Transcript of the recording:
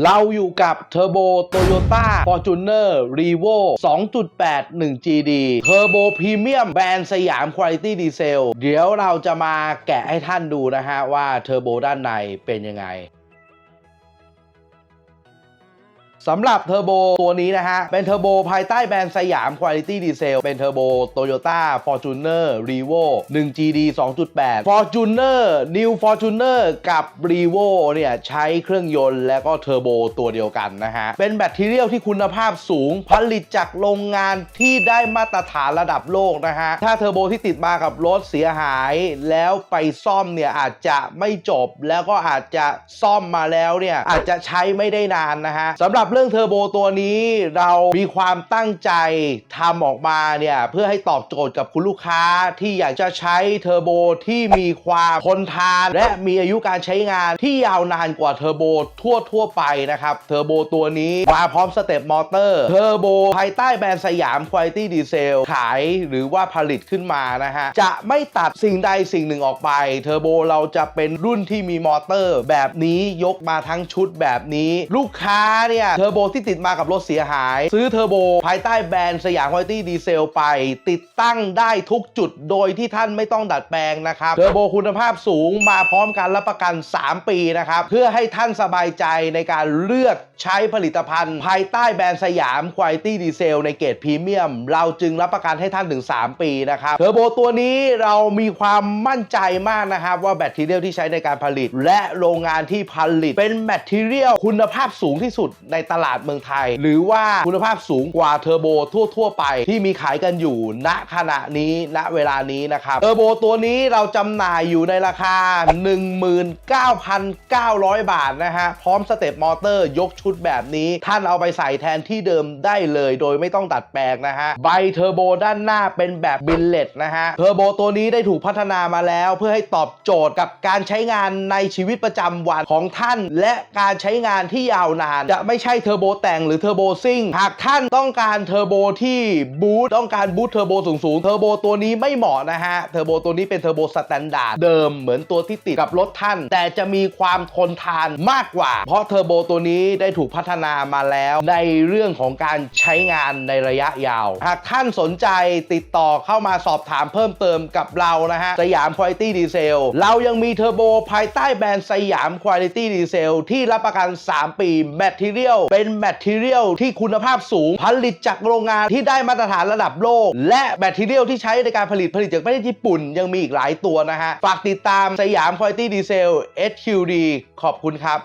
เราอยู่กับเทอร์โบโตโยต้าฟอร์จูเนอร์รีโว2.8 1GD เทอร์โบพรีเมียมแบรนด์สยามคุณภาพดีเซล เดี๋ยวเราจะมาแกะให้ท่านดูนะฮะว่าเทอร์โบด้านในเป็นยังไง สำหรับเทอร์โบตัวนี้นะฮะ เป็นเทอร์โบภายใต้แบรนด์สยาม Quality Diesel เป็นเทอร์โบ Toyota Fortuner Revo 1GD 2.8 Fortuner New Fortuner กับ Revo เนี่ยใช้เครื่องยนต์และก็เทอร์โบตัวเดียวกันนะฮะ เป็นแบตเทียลที่คุณภาพสูง ผลิตจากโรงงานที่ได้มาตรฐานระดับโลกนะฮะ ถ้าเทอร์โบที่ติดมากับรถเสียหาย แล้วไปซ่อมเนี่ยอาจจะไม่จบแล้วก็อาจจะซ่อมมาแล้วเนี่ยอาจจะใช้ไม่ได้นานนะฮะสำหรับเรื่องเทอร์โบตัวนี้เรามีความตั้งใจทำออกมาเนี่ย เพื่อให้ตอบโจทย์กับคุณลูกค้าที่อยากจะใช้เทอร์โบที่มีความทนทาน และมีอายุการใช้งานที่ยาวนานกว่าเทอร์โบทั่วทั่วไปนะครับ เทอร์โบตัวนี้มาพร้อมสเต็ปมอเตอร์เทอร์โบภายใต้แบรนด์สยาม Quality Diesel ขายหรือว่าผลิตขึ้นมานะฮะ จะไม่ตัดสิ่งใดสิ่งหนึ่งออกไป เทอร์โบเราจะเป็นรุ่นที่มีมอเตอร์ แบบนี้ยกมาทั้งชุดแบบนี้ ลูกค้าเนี่ยเทอร์โบที่ติดมากับรถเสียหาย ซื้อเทอร์โบภายใต้แบรนด์สยาม Quality Diesel ไป ติดตั้งได้ทุกจุดโดยที่ท่านไม่ต้องดัดแปลงนะครับเทอร์โบคุณภาพสูงมาพร้อมการรับประกัน 3 ปีนะครับเพื่อให้ท่านสบายใจในการเลือกใช้ผลิตภัณฑ์ ภายใต้แบรนด์สยาม Quality Diesel ในเกรดพรีเมียม เราจึงรับประกันให้ท่านถึง 3 ปีนะครับเทอร์โบตัวนี้เรามีความมั่นใจมากนะครับว่าแบตเทียลที่ใช้ในการผลิต และโรงงานที่ผลิตเป็นแบตเทียลคุณภาพสูงที่สุดในตลาดเมืองไทย หรือว่าคุณภาพสูงกว่าเทอร์โบทั่ว ๆ ไปที่มีขายกันอยู่ณขณะนี้ณเวลานี้นะครับเทอร์โบตัวนี้เราจำหน่ายอยู่ในราคา 19,900 บาทนะฮะพร้อมสเต็ปมอเตอร์ยกชุดแบบนี้ ท่านเอาไปใส่แทนที่เดิมได้เลยโดยไม่ต้องดัดแปลงนะฮะใบเทอร์โบด้านหน้าเป็นแบบบิลเลตนะฮะเทอร์โบตัวนี้ได้ถูกพัฒนามาแล้ว เพื่อให้ตอบโจทย์กับการใช้งานในชีวิตประจำวันของท่าน และการใช้งานที่ยาวนานจะไม่ใช่เทอร์โบแต่งหรือเทอร์โบซิ่ง หากท่านต้องการเทอร์โบที่บูตต้องการบูตเทอร์โบสูงๆ เทอร์โบตัวนี้ไม่เหมาะนะฮะ เทอร์โบตัวนี้เป็นเทอร์โบสแตนดาร์ดเดิมเหมือนตัวที่ติดกับรถท่าน แต่จะมีความทนทานมากกว่า เพราะเทอร์โบตัวนี้ได้ถูกพัฒนามาแล้วในเรื่องของการใช้งานในระยะยาว หากท่านสนใจติดต่อเข้ามาสอบถามเพิ่มเติมกับเรานะฮะ สยาม Quality Diesel เรายังมีเทอร์โบภายใต้แบรนด์สยาม Quality Diesel ที่รับประกัน 3 ปีแมทเทียลเป็นแมทเทียลที่คุณภาพสูง ผลิตจากโรงงานที่ได้มาตรฐานระดับโลก และแมทเทียลที่ใช้ในการผลิตผลิตจากประเทศญี่ปุ่น ยังมีอีกหลายตัวนะฮะ ฝากติดตามสยามคุณภาพดีเซล HQD ขอบคุณครับ